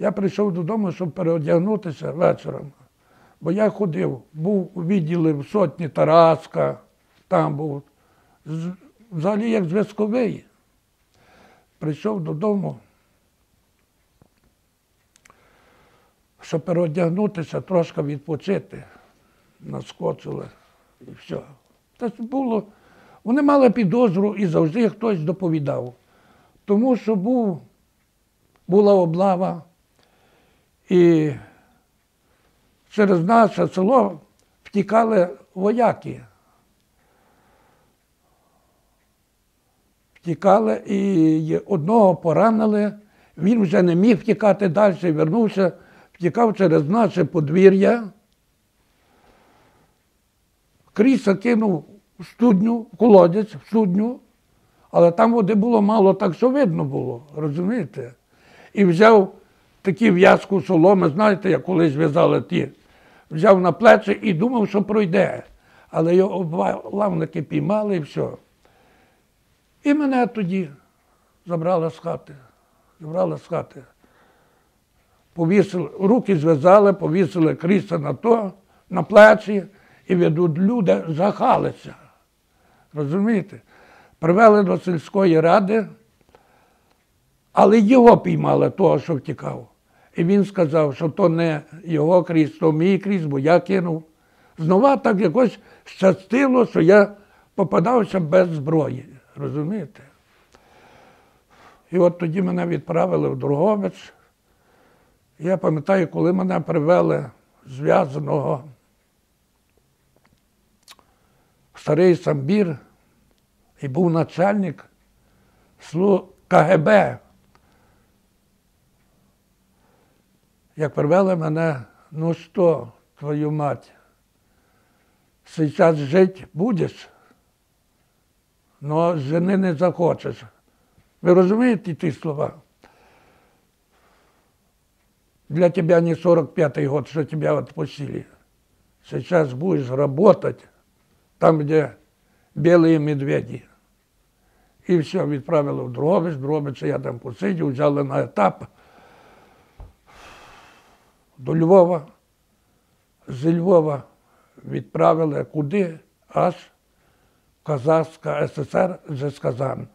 Я прийшов додому, щоб переодягнутися вечором. Бо я ходив, був у відділі в сотні Тараска, там був. Взагалі як зв'язковий. Прийшов додому, щоб переодягнутися, трошки відпочити. Наскочили і все. Та було. Вони мали підозру і завжди хтось доповідав. Тому що був, була облава, і через наше село втікали вояки. Втікали і одного поранили. Він вже не міг втікати далі, вернувся, втікав через наше подвір'я. Кріса кинув в студню, в колодязь, в студню, але там води було мало, так що видно було, розумієте? І взяв такі в'язку соломи, знаєте, як колись в'язали ті, взяв на плечі і думав, що пройде. Але його лавники піймали і все. І мене тоді забрали з хати. Забрали з хати. Повісили, руки зв'язали, повісили кріса на то, на плечі, і ведуть люди жахалися. Розумієте? Привели до сільської ради, але його піймали, того, що втікав. І він сказав, що то не його кріс, то мій кріс, бо я кинув. Знову так якось щастило, що я попадався без зброї. Розумієте? І от тоді мене відправили в Другобич. Я пам'ятаю, коли мене привели зв'язаного в старий самбір, і був начальник КГБ. Як привели мене, ну що, твою мать, сейчас жить будеш, но жени не захочеш. Ви розумієте ті слова? Для тебя не 45-й год, что тебя отпустили. Сейчас будешь работать там, где белые медведи. І все, відправили в Дрогобич, в я там посидів, взяли на етап до Львова. З Львова відправили куди? Аж Казахська ССР, з Казан.